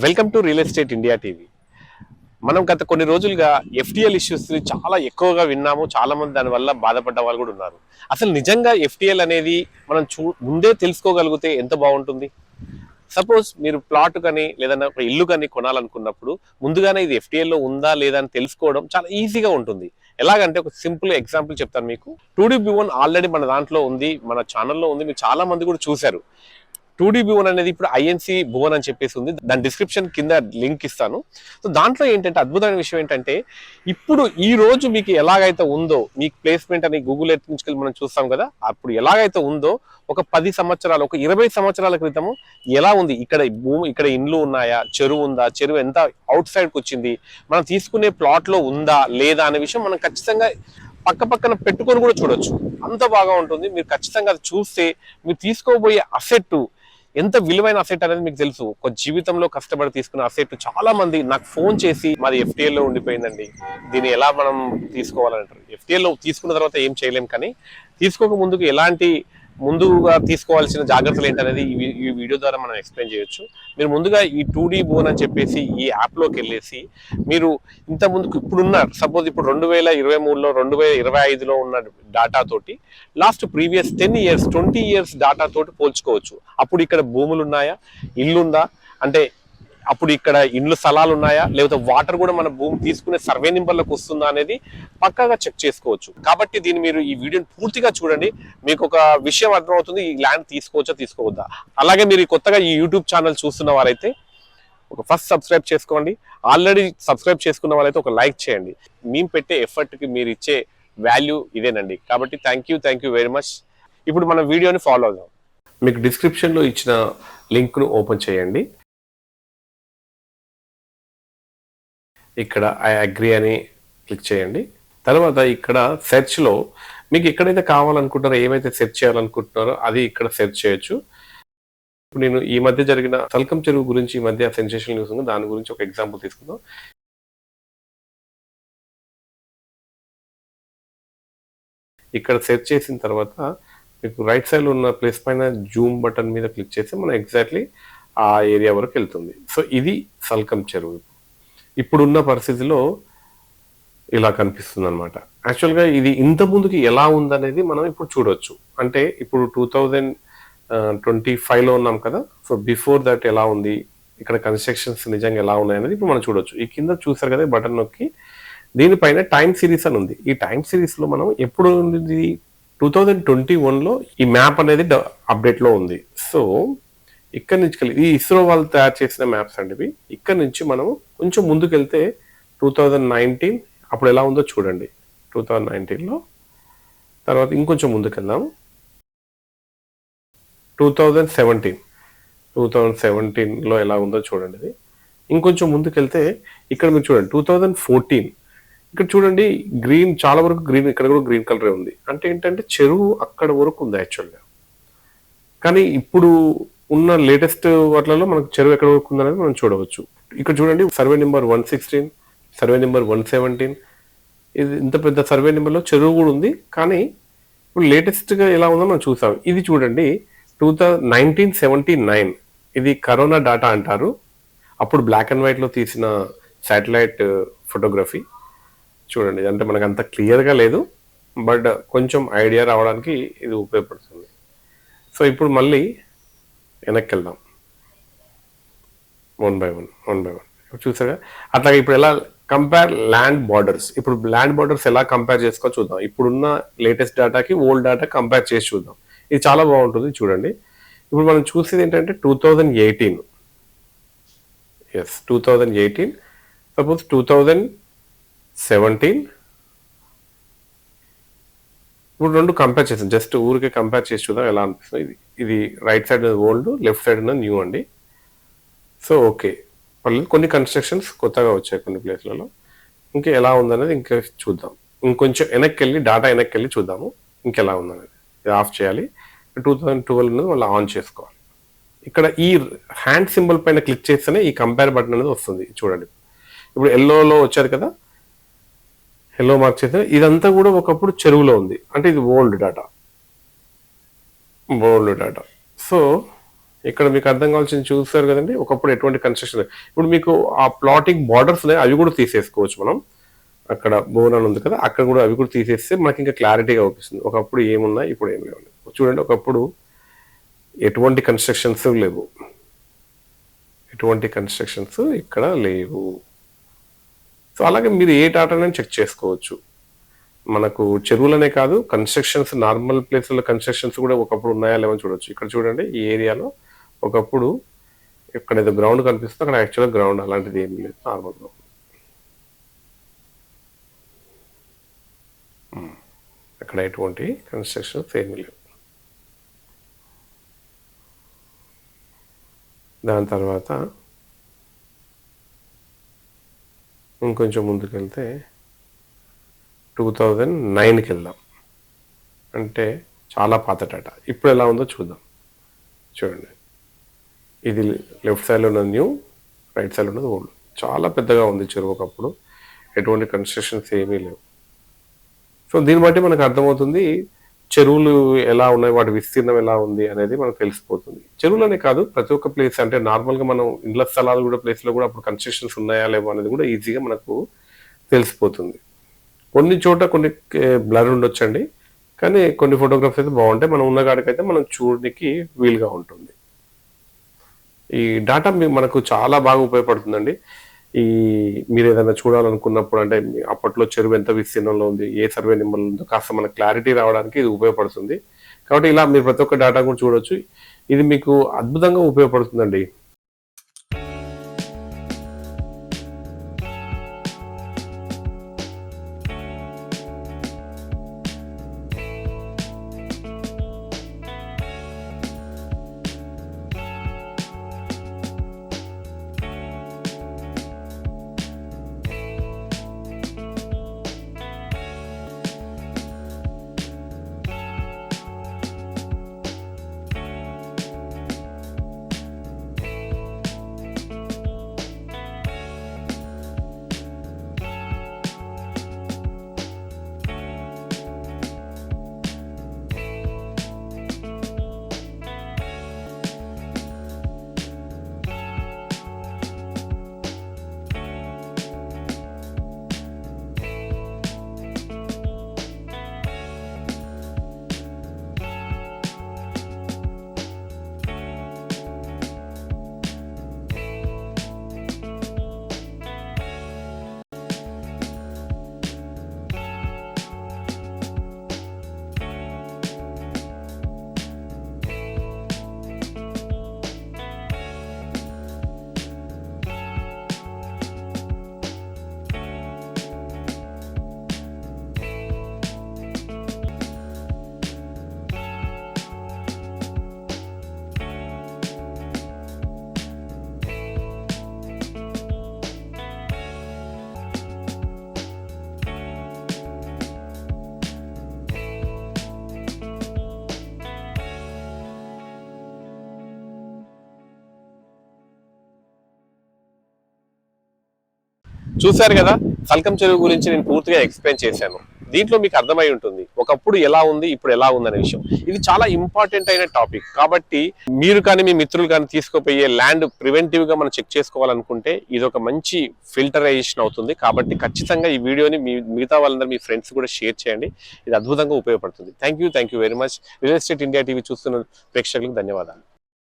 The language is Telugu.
Welcome to real estate India TV. మనం గత కొన్ని రోజులుగా ఎఫ్టిఎల్ ఇష్యూస్ని చాలా ఎక్కువగా విన్నాము. చాలామంది దానివల్ల బాధపడ్డ వాళ్ళు కూడా ఉన్నారు. అసలు నిజంగా ఎఫ్డిఎల్ అనేది మనం చూ ముందే తెలుసుకోగలిగితే ఎంత బాగుంటుంది? సపోజ్ మీరు ప్లాట్ కానీ లేదన్నా ఒక ఇల్లు కానీ కొనాలనుకున్నప్పుడు ముందుగానే ఇది ఎఫ్డిఎల్లో ఉందా లేదా అని తెలుసుకోవడం చాలా ఈజీగా ఉంటుంది. ఎలాగంటే ఒక సింపుల్ ఎగ్జాంపుల్ చెప్తాను మీకు. టూ డీ వన్ ఆల్రెడీ మన దాంట్లో ఉంది మన ఛానల్లో ఉంది మీరు చాలా మంది కూడా చూశారు. టూ డీ భువన్ అనేది ఇప్పుడు ఐఎన్సి భువన్ అని చెప్పేసి ఉంది. దాని డిస్క్రిప్షన్ కింద లింక్ ఇస్తాను. సో దాంట్లో ఏంటంటే అద్భుతమైన విషయం ఏంటంటే ఇప్పుడు ఈ రోజు మీకు ఎలాగైతే ఉందో మీకు ప్లేస్మెంట్ అని గూగుల్ ఎర్త్ నుంచి మనం చూస్తాం కదా అప్పుడు ఎలాగైతే ఉందో ఒక పది సంవత్సరాలు ఒక ఇరవై సంవత్సరాల క్రితము ఎలా ఉంది? ఇక్కడ భూమి ఇక్కడ ఇండ్లు ఉన్నాయా? చెరువు ఉందా? చెరువు ఎంత అవుట్ సైడ్కి వచ్చింది? మనం తీసుకునే ప్లాట్లో ఉందా? లేదా? అనే విషయం మనం ఖచ్చితంగా పక్క పక్కన పెట్టుకొని కూడా చూడొచ్చు. అంత బాగా ఉంటుంది. మీరు ఖచ్చితంగా అది చూస్తే మీరు తీసుకోబోయే అసెట్ ఎంత విలువైన అసెట్ అనేది మీకు తెలుసు. ఒక జీవితంలో కష్టపడి తీసుకున్న అసెట్ చాలా మంది నాకు ఫోన్ చేసి మాది FTL లో ఉండిపోయిందండి. దీన్ని ఎలా మనం తీసుకోవాలంటారు? FTL లో తీసుకున్న తర్వాత ఏం చేయలేం కానీ తీసుకోక ముందుకు ఎలాంటి ముందుగా తీసుకోవాల్సిన జాగ్రత్తలు ఏంటనేది ఈ వీడియో ద్వారా మనం ఎక్స్ప్లెయిన్ చేయొచ్చు. మీరు ముందుగా ఈ టూ డీ బోన్ అని చెప్పేసి ఈ యాప్లోకి వెళ్ళేసి మీరు ఇంత ముందుకు ఇప్పుడున్న సపోజ్ ఇప్పుడు రెండు వేల ఇరవై మూడులో రెండు వేల ఇరవై ఐదులో ఉన్న డాటా తోటి last previous ten years twenty years డేటాతోటి పోల్చుకోవచ్చు. అప్పుడు ఇక్కడ భూములు ఉన్నాయా ఇల్లుందా? అంటే అప్పుడు ఇక్కడ ఇండ్లు స్థలాలు ఉన్నాయా? లేకపోతే వాటర్ కూడా మన భూమి తీసుకునే సర్వే నెంబర్లకు వస్తుందా అనేది పక్కాగా చెక్ చేసుకోవచ్చు. కాబట్టి దీన్ని మీరు ఈ వీడియోని పూర్తిగా చూడండి. మీకు ఒక విషయం అర్థమవుతుంది ఈ ల్యాండ్ తీసుకోవచ్చా తీసుకోవద్దా? అలాగే మీరు కొత్తగా ఈ యూట్యూబ్ ఛానల్ చూస్తున్న వారైతే ఒక ఫస్ట్ సబ్స్క్రైబ్ చేసుకోండి. ఆల్రెడీ సబ్స్క్రైబ్ చేసుకున్న వాళ్ళైతే ఒక లైక్ చేయండి. మేము పెట్టే ఎఫర్ట్కి మీరు ఇచ్చే వాల్యూ ఇదేనండి. కాబట్టి thank you thank you very much. ఇప్పుడు మన వీడియోని ఫాలో అవుదాం. మీకు డిస్క్రిప్షన్లో ఇచ్చిన లింక్ను ఓపెన్ చేయండి. ఇక్కడ ఐ అగ్రి అని క్లిక్ చేయండి. తర్వాత ఇక్కడ సెర్చ్లో మీకు ఎక్కడైతే కావాలనుకుంటారో ఏమైతే సెర్చ్ చేయాలనుకుంటున్నారో అది ఇక్కడ సెర్చ్ చేయొచ్చు. ఇప్పుడు నేను ఈ మధ్య జరిగిన తల్కం చెరువు గురించి ఈ మధ్య సెన్సేషన్ న్యూస్ ఉంది. దాని గురించి ఒక ఎగ్జాంపుల్ తీసుకుందాం. ఇక్కడ సెర్చ్ చేసిన తర్వాత మీకు రైట్ సైడ్ ఉన్న ప్లేస్ పైన జూమ్ బటన్ మీద క్లిక్ చేస్తే మనం ఎగ్జాక్ట్లీ ఆ ఏరియా వరకు వెళ్తుంది. సో ఇది సల్కం చెరువు. ఇప్పుడున్న పరిస్థితిలో ఇలా కనిపిస్తుంది అనమాట యాక్చువల్గా ఇది ఇంత ముందుకి ఎలా ఉందనేది మనం ఇప్పుడు చూడొచ్చు. అంటే ఇప్పుడు టూ థౌజండ్ ట్వంటీ ఫైవ్లో ఉన్నాం కదా సో బిఫోర్ దట్ ఎలా ఉంది ఇక్కడ కన్స్ట్రక్షన్స్ నిజంగా ఎలా ఉన్నాయి అనేది ఇప్పుడు మనం చూడొచ్చు. ఈ కింద చూసారు కదా బటన్ నొక్కి దీనిపైన టైం సిరీస్ అని ఉంది. ఈ టైం సిరీస్లో మనం ఎప్పుడు ఉంది టూ థౌజండ్ ట్వంటీ వన్లో ఈ మ్యాప్ అనేది అప్డేట్లో ఉంది. సో ఇక్కడ నుంచి కలిగి ఈ ఇస్రో వాళ్ళు తయారు చేసిన మ్యాప్స్ అండి ఇవి. ఇక్కడ నుంచి మనం కొంచెం ముందుకు వెళ్తే టూ థౌజండ్ నైన్టీన్ అప్పుడు ఎలా ఉందో చూడండి. టూ థౌజండ్ నైన్టీన్లో. తర్వాత ఇంకొంచెం ముందుకు వెళ్దాం two thousand seventeen. Two thousand సెవెంటీన్లో ఎలా ఉందో చూడండి ఇది. ఇంకొంచెం ముందుకు వెళ్తే ఇక్కడ మీరు చూడండి టూ థౌజండ్ ఫోర్టీన్. ఇక్కడ చూడండి గ్రీన్ చాలా వరకు గ్రీన్ ఇక్కడ కూడా గ్రీన్ కలరే ఉంది. అంటే ఏంటంటే చెరువు అక్కడ వరకు ఉంది యాక్చువల్గా. కానీ ఇప్పుడు ఉన్న లేటెస్ట్ వాటిలలో మనకు చెరువు ఎక్కడ వరకు ఉందనేది మనం చూడవచ్చు. ఇక్కడ చూడండి survey number one sixteen survey number one seventeen ఇది ఇంత పెద్ద సర్వే నెంబర్లో చెరువు కూడా ఉంది కానీ ఇప్పుడు లేటెస్ట్గా ఎలా ఉందో మనం చూసాం ఇది చూడండి two thousand nineteen seventy nine ఇది కరోనా డాటా అంటారు. అప్పుడు బ్లాక్ అండ్ వైట్లో తీసిన శాటిలైట్ ఫోటోగ్రఫీ uh, చూడండి అంటే మనకు అంత క్లియర్గా లేదు బట్ కొంచెం ఐడియా రావడానికి ఇది ఉపయోగపడుతుంది. సో ఇప్పుడు మళ్ళీ వెనక్కి వెళ్దాం. One by one one by one చూసారా అట్లాగే ఇప్పుడు ఎలా కంపేర్ ల్యాండ్ బార్డర్స్ ఇప్పుడు ల్యాండ్ బార్డర్స్ ఎలా కంపేర్ చేసుకో చూద్దాం. ఇప్పుడున్న లేటెస్ట్ డేటాకి ఓల్డ్ డేటా కంపేర్ చేసి చూద్దాం. ఇది చాలా బాగుంటుంది చూడండి. ఇప్పుడు మనం చూసేది ఏంటంటే two thousand eighteen yes two thousand eighteen suppose two thousand seventeen ఇప్పుడు రెండు కంపేర్ చేసాం జస్ట్ ఊరికే కంపేర్ చేసి చూద్దాం ఎలా అనిపిస్తుంది. ఇది ఇది right side old left side ఉన్న న్యూ అండి. సో ఓకే పర్లేదు కొన్ని కన్స్ట్రక్షన్స్ కొత్తగా వచ్చాయి కొన్ని ప్లేస్లలో ఇంకా ఎలా ఉందనేది ఇంకా చూద్దాం. ఇంకొంచెం వెనక్కి వెళ్ళి డాటా వెనక్కి వెళ్ళి చూద్దాము ఇంకెలా ఉందనేది. ఇది ఆఫ్ చేయాలి. టూ థౌజండ్ ట్వెల్వ్ అనేది మళ్ళీ ఆన్ చేసుకోవాలి. ఇక్కడ ఈ హ్యాండ్ సింబల్ పైన క్లిక్ చేస్తేనే ఈ కంపేర్ బటన్ అనేది వస్తుంది. చూడండి. ఇప్పుడు ఎల్లోలో వచ్చారు కదా. హెల్లో మార్క్ చేస్తే ఇదంతా కూడా ఒకప్పుడు చెరువులో ఉంది. అంటే ఇది old data old data so ఇక్కడ మీకు అర్థం కావాల్సింది చూస్తారు కదండి. ఒకప్పుడు ఎటువంటి కన్స్ట్రక్షన్ ఇప్పుడు మీకు ఆ ప్లాటింగ్ బార్డర్స్ ఉన్నాయి. అవి కూడా తీసేసుకోవచ్చు మనం. అక్కడ బోనాలు ఉంది కదా. అక్కడ కూడా అవి కూడా తీసేస్తే మనకి ఇంకా క్లారిటీగా అవుపిస్తుంది ఒకప్పుడు ఏమున్నాయి? ఇప్పుడు ఏం లేవు చూడండి ఒకప్పుడు ఎటువంటి కన్స్ట్రక్షన్స్ లేవు. ఎటువంటి కన్స్ట్రక్షన్స్ ఇక్కడ లేవు. సో అలాగే మీరు ఏ టాటానైనా చెక్ చేసుకోవచ్చు. మనకు చెరువులనే కాదు కన్స్ట్రక్షన్స్ నార్మల్ ప్లేస్లో కన్స్ట్రక్షన్స్ కూడా ఒకప్పుడు ఉన్నాయా లేవని చూడొచ్చు. ఇక్కడ చూడండి ఈ ఏరియాలో ఒకప్పుడు ఇక్కడ ఏదో గ్రౌండ్ కనిపిస్తుంది అక్కడ యాక్చువల్గా గ్రౌండ్ అలాంటిది ఏమీ లేదు నార్మల్ గ్రౌండ్ hmm. అక్కడ ఎటువంటి కన్స్ట్రక్షన్స్ ఏమీ లేవు. దాని తర్వాత ఇంకొంచెం ముందుకు వెళ్తే టూ థౌజండ్ నైన్కి వెళ్దాం. అంటే చాలా పాత టాటా ఇప్పుడు ఎలా ఉందో చూద్దాం. చూడండి. ఇది లెఫ్ట్ సైడ్లో ఉన్నది న్యూ రైట్ సైడ్ ఉన్నది ఓల్డ్. చాలా పెద్దగా ఉంది చెరువు ఒకప్పుడు. ఎటువంటి కన్స్ట్రక్షన్స్ ఏమీ లేవు. సో దీన్ని బట్టి మనకు అర్థమవుతుంది చెరువులు ఎలా ఉన్నాయి వాటి విస్తీర్ణం ఎలా ఉంది అనేది మనకు తెలిసిపోతుంది. చెరువులనే కాదు ప్రతి ఒక్క ప్లేస్ అంటే నార్మల్గా మనం ఇండ్ల స్థలాలు కూడా ప్లేస్లో కూడా అప్పుడు కన్స్ట్రక్షన్స్ ఉన్నాయా లేవో అనేది కూడా ఈజీగా మనకు తెలిసిపోతుంది. కొన్ని చోట కొన్ని బ్లర్ ఉండొచ్చండి. కానీ కొన్ని ఫోటోగ్రాఫ్స్ అయితే బాగుంటాయి. మనం ఉన్న కాడికైతే మనం చూడడానికి వీలుగా ఉంటుంది. ఈ డాటా మీకు మనకు చాలా బాగా ఉపయోగపడుతుందండి. ఈ మీరు ఏదైనా చూడాలనుకున్నప్పుడు అంటే అప్పట్లో చెరువు ఎంత విస్తీర్ణంలో ఉంది ఏ సర్వే నెంబర్ ఉందో కాస్త మన క్లారిటీ రావడానికి ఇది ఉపయోగపడుతుంది. కాబట్టి ఇలా మీరు ప్రతి ఒక్క డేటా కూడా చూడొచ్చు. ఇది మీకు అద్భుతంగా ఉపయోగపడుతుందండి. చూశారు కదా కల్కం చెరువు గురించి నేను పూర్తిగా ఎక్స్ప్లెయిన్ చేశాను. దీంట్లో మీకు అర్థమై ఉంటుంది ఒకప్పుడు ఎలా ఉంది ఇప్పుడు ఎలా ఉంది అనే విషయం. ఇది చాలా ఇంపార్టెంట్ అయిన టాపిక్ కాబట్టి మీరు కానీ మీ మిత్రులు కానీ తీసుకుపోయే ల్యాండ్ ప్రివెంటివ్గా మనం చెక్ చేసుకోవాలనుకుంటే ఇది ఒక మంచి ఫిల్టరైజేషన్ అవుతుంది. కాబట్టి ఖచ్చితంగా ఈ వీడియోని మీ మిగతా వాళ్ళందరూ మీ ఫ్రెండ్స్ కూడా షేర్ చేయండి. ఇది అద్భుతంగా ఉపయోగపడుతుంది. Thank you thank you very much real estate India TV చూస్తున్న ప్రేక్షకులకు ధన్యవాదాలు.